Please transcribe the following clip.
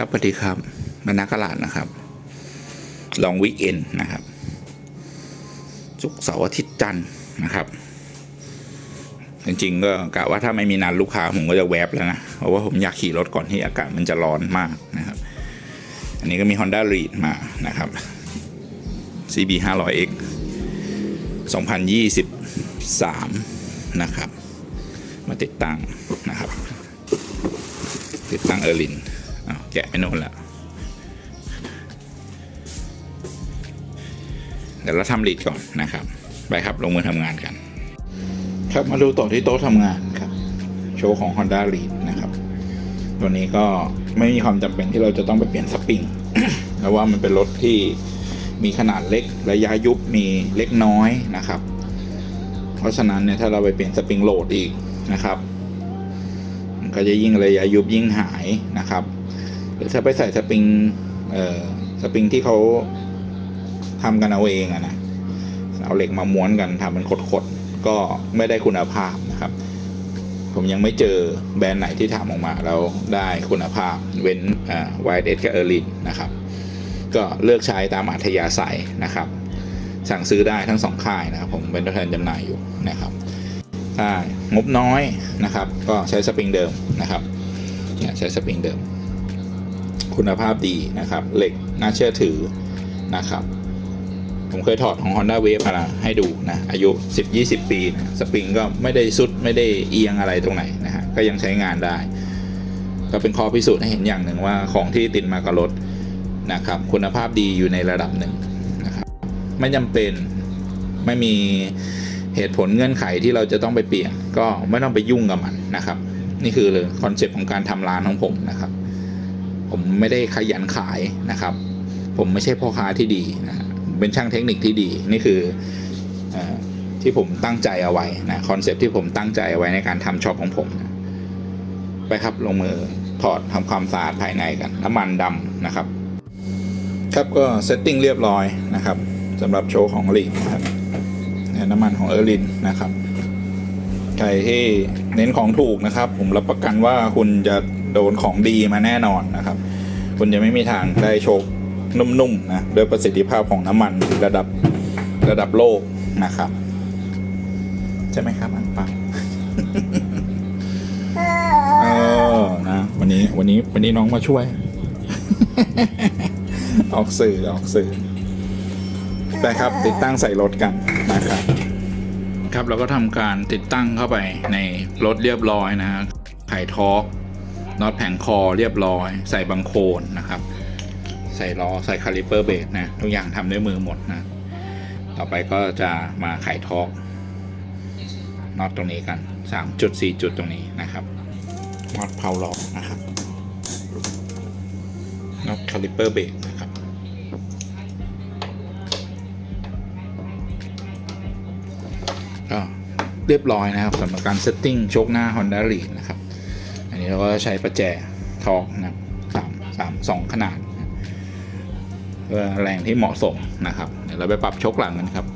ครับสวัสดีครับมานักกลาดนะครับ ลองวิกเอนนะครับศุกเสาร์อาทิตย์จันทร์นะครับ จริงๆก็กะว่าถ้าไม่มีนัดลูกค้าผมก็จะแวบแล้วนะ เพราะว่าผมอยากขี่รถก่อนที่อากาศมันจะร้อนมากนะครับ อันนี้ก็มี Honda r e a d มานะครับ CB 500X 2023 นะครับ มาติดตั้งนะครับ ติดตั้งเออร์ลิน แกะไปโน่นแล้วเดี๋ยวเราทำลีดก่อนนะครับ ไปครับลงมือทำงานกัน ครับมาดูต่อที่โต๊ะทำงานครับ โชว์ของ Honda Lead นะครับ ตัวนี้ก็ไม่มีความจำเป็นที่เราจะต้องไปเปลี่ยนสปริงเพราะว่ามันเป็นรถที่มีขนาดเล็กระยะยุบมีเล็กน้อยนะครับ เพราะฉะนั้นเนี่ยถ้าเราไปเปลี่ยนสปริงโหลดอีกนะครับ มันก็จะยิ่งระยะยุบยิ่งหายนะครับ หรือถ้าไปใส่สปริงเอ่อสปริงที่เขาทำกันเอาเองอะนะเอาเหล็กมาม้วนกันทำเป็นขดๆก็ไม่ได้คุณภาพนะครับ ผมยังไม่เจอแบรนด์ไหนที่ทำออกมาแล้วได้คุณภาพเว้นไวท์เอสกับเออร์ลินนะครับ ก็เลือกใช้ตามอัธยาศัยนะครับ สั่งซื้อได้ทั้งสองค่ายนะครับ ผมเป็นตัวแทนจำหน่ายอยู่นะครับถ้างบน้อยนะครับ ก็ใช้สปริงเดิมนะครับใช้สปริงเดิม คุณภาพดีนะครับ เหล็กน่าเชื่อถือนะครับ ผมเคยถอดของ Honda Wave มาให้ดูนะ อายุ 10-20 ปีนะสปริงก็ไม่ได้สุดไม่ได้เอียงอะไรตรงไหนนะฮะก็ยังใช้งานได้ ก็เป็นข้อพิสูจน์ให้เห็นอย่างหนึ่งว่าของที่ติดมากับรถนะครับ คุณภาพดีอยู่ในระดับหนึ่งนะครับ ไม่จำเป็นไม่มีเหตุผลเงื่อนไขที่เราจะต้องไปเปลี่ยน ก็ไม่ต้องไปยุ่งกับมันนะครับ นี่คือเลยคอนเซปต์ของการทำร้านของผมนะครับ ผมไม่ได้ขยันขายนะครับ ผมไม่ใช่พ่อค้าที่ดีนะเป็นช่างเทคนิคที่ดีนี่คืออที่ผมตั้งใจเอาไว้นะคอนเซปที่ผมตั้งใจเอาไว้ในการทำช็อปของผมนะไปครับลงมือถอดทำความสะอาดภายในกัน น้ำมันดำนะครับ ครับก็เซตติ้งเรียบร้อยนะครับสำหรับโชว์ของลีนะครับน้ำมันของเออร์ลินนะครับใครที่เน้นของถูกนะครับ ผมรับประกันว่าคุณจะ โดนของดีมาแน่นอนนะครับ คุณจะไม่มีทางได้โชคนุ่มๆนะโดยประสิทธิภาพของน้ำมันระดับระดับโลกนะครับ ใช่ไหมครับอันปังเออนะวันนี้วันนี้วันนี้น้องมาช่วย ออกสื่อออกสื่อไปครับ ติดตั้งใส่รถกันนะครับ ครับเราก็ทำการติดตั้งเข้าไปในรถเรียบร้อยนะฮะไขทอก น็อตแผงคอเรียบร้อย ใส่บังโคนนะครับ ใส่ล้อใส่คาลิเปอร์เบรกนะทุกอย่างทำด้วยมือหมดนะ ต่อไปก็จะมาไขทอกน็อตตรงนี้กัน 3 จุด 4 จุดตรงนี้นะครับน็อตเพาล้อนะครับน็อตคาลิเปอร์เบรกนะครับก็เรียบร้อยนะครับสำหรับการเซตติ้งโชคหน้า Honda r e a d นะครับ นี้เราก็ใช้ประแจทอกนะครับสามสามสองขนาดเพื่อแรงที่เหมาะสมนะครับเดี๋ยวเราไปปรับชกหลังกันครับ